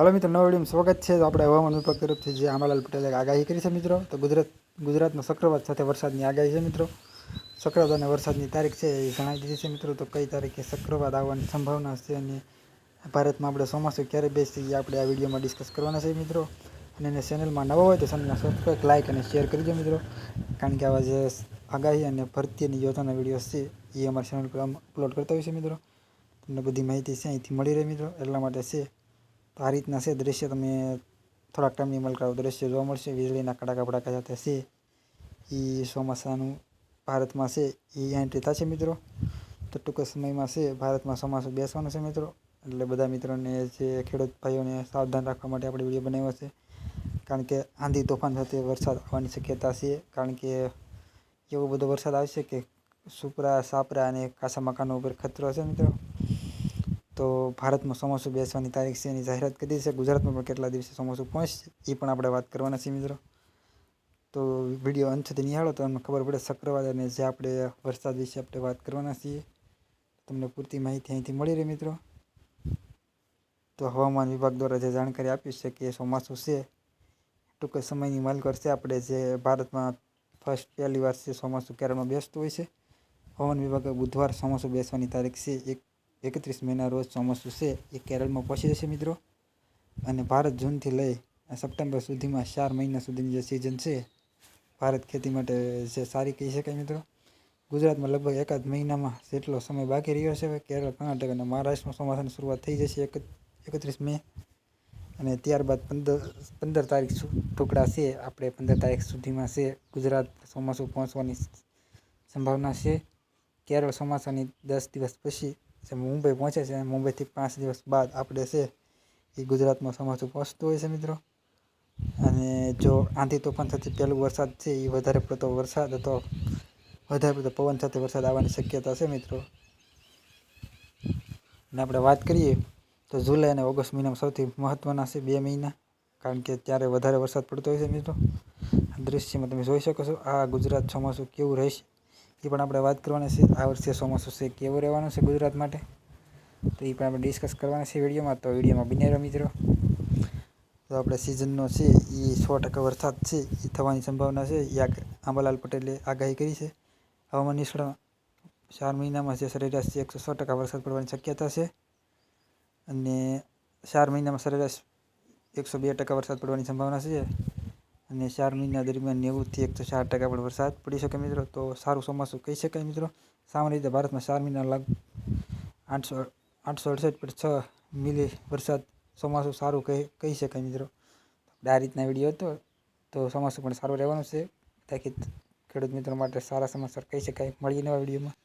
હાલો મિત્રો, નવા વિડીયોમાં સ્વાગત છે. આપણે હવામાન વિભાગ તરફથી જે આંબાલાલ પટેલે આગાહી કરી છે મિત્રો, તો ગુજરાત ગુજરાતમાં ચક્રવાત સાથે વરસાદની આગાહી છે મિત્રો. ચક્રવાત અને વરસાદની તારીખ છે એ જણાવી દીધી છે મિત્રો, તો કઈ તારીખે ચક્રવાત આવવાની સંભાવના છે અને ભારતમાં આપણે ચોમાસું ક્યારે બેસી એ આપણે આ વિડીયોમાં ડિસ્કસ કરવાના છે મિત્રો. અને એને ચેનલમાં નવા હોય તો ચેનલને સબસ્ક્રાઈબ લાઇક અને શેર કરજો મિત્રો. કારણ કે આવા જે આગાહી અને ભરતીની યોજનાના વીડિયો છે એ અમારી ચેનલ પર અપલોડ કરતા હોય છે મિત્રો. તમને બધી માહિતી છે અહીંથી મળી રહે મિત્રો. એટલા માટે છે આ રીતના છે દ્રશ્ય તમે થોડાક ટાઈમની મલકાવ દૃશ્ય જોવા મળશે. વીજળીના કડાકા ભડાકા સાથે છે. એ ચોમાસાનું ભારતમાં છે. એ એન્ટ્રી થશે મિત્રો. તો ટૂંક સમયમાં છે. ભારતમાં ચોમાસું બેસવાનું છે મિત્રો. એટલે બધા મિત્રોને જે ખેડૂત ભાઈઓને સાવધાન રાખવા માટે આપણે વીડિયો બનાવ્યો છે. કારણ કે આંધી તોફાન સાથે વરસાદ આવવાની શક્યતા છે. કારણ કે એવો બધો વરસાદ આવશે કે સુપરા, સાપરા અને કાસા મકાનો ઉપર ખતરો છે મિત્રો. તો ભારતમાં ચોમાસું બેસવાની તારીખ છે એની જાહેરાત કરી છે. ગુજરાતમાં પણ કેટલા દિવસે ચોમાસું પહોંચશે એ પણ આપણે વાત કરવાના છીએ મિત્રો. તો વીડિયો અંત સુધી નિહાળો તો તમને ખબર પડે ચક્રવાત અને જે આપણે વરસાદ વિશે આપણે વાત કરવાના છીએ તમને પૂરતી માહિતી અહીંથી મળી રહે મિત્રો. તો હવામાન વિભાગ દ્વારા જે જાણકારી આપી છે કે ચોમાસું છે, ટૂંક સમયની માલ કરશે આપણે જે ભારતમાં ફર્સ્ટ પહેલી વાર છે ચોમાસું કેરળમાં બેસતું હોય છે. હવામાન વિભાગે બુધવાર ચોમાસું બેસવાની તારીખ છે, એક એકત્રીસ મેના રોજ ચોમાસું છે, એ કેરળમાં પહોંચી જશે મિત્રો. અને ભારત જૂનથી લઈ સપ્ટેમ્બર સુધીમાં ચાર મહિના સુધીની જે સિઝન છે, ભારત ખેતી માટે જે સારી કહી શકાય મિત્રો. ગુજરાતમાં લગભગ એકાદ મહિનામાં જેટલો સમય બાકી રહ્યો છે કેરળ, કર્ણાટક અને મહારાષ્ટ્રમાં ચોમાસાની શરૂઆત થઈ જશે એક, એકત્રીસ મે. અને ત્યારબાદ પંદર પંદર તારીખ ટુકડા છે, આપણે પંદર તારીખ સુધીમાં છે, ગુજરાત ચોમાસું પહોંચવાની સંભાવના છે. કેરળ ચોમાસાની દસ દિવસ પછી જે મુંબઈ પહોંચે છે, મુંબઈથી પાંચ દિવસ બાદ આપણે છે, એ ગુજરાતમાં ચોમાસું પહોંચતું હોય છે, મિત્રો. અને જો આંધી તોફાન થતી પહેલું વરસાદ છે, એ વધારે પડતો વરસાદ હતો. વધારે પડતો પવન સાથે વરસાદ આવવાની શક્યતા છે, મિત્રો. અને આપણે વાત કરીએ, તો જુલાઈ અને ઓગસ્ટ મહિનામાં સૌથી મહત્ત્વના છે, બે મહિના. કારણ કે ત્યારે વધારે વરસાદ પડતો હોય છે, મિત્રો. આ દૃશ્યમાં તમે જોઈ શકો છો, આ ગુજરાત ચોમાસું કેવું રહેશે? એ પણ આપણે વાત કરવાની છે. આ વર્ષે ચોમાસું છે, કેવું રહેવાનું છે ગુજરાત માટે? તો એ પણ આપણે ડિસ્કસ કરવાના છે વિડીયોમાં. તો વિડીયોમાં બિને રહો તો આપણે સિઝનનો છે, એ સો ટકા વરસાદ છે, એ થવાની સંભાવના છે. એ આંબાલાલ પટેલે આગાહી કરી છે. હવામાન નિષ્ણાત ચાર મહિનામાં જે સરેરાશ છે, એકસો સો ટકા વરસાદ પડવાની શક્યતા છે. અને ચાર મહિનામાં સરેરાશ એકસો બે ટકા વરસાદ પડવાની સંભાવના છે. અને ચાર મહિના દરમિયાન નેવુંથી એકસો ચાર ટકા પણ વરસાદ પડી શકે મિત્રો, તો સારું ચોમાસું કહી શકાય મિત્રો. સામાન્ય રીતે ભારતમાં ચાર મહિના લગ આઠસો આઠસો અડસઠ પોઈન્ટ છ મિલી વરસાદ ચોમાસું સારું કહી કહી શકાય મિત્રો. આ રીતના વીડિયો હતો, તો ચોમાસું પણ સારું રહેવાનું છે. તાકી ખેડૂત મિત્રો માટે સારા સમાચાર કહી શકાય. મળીએ નવા વિડીયોમાં.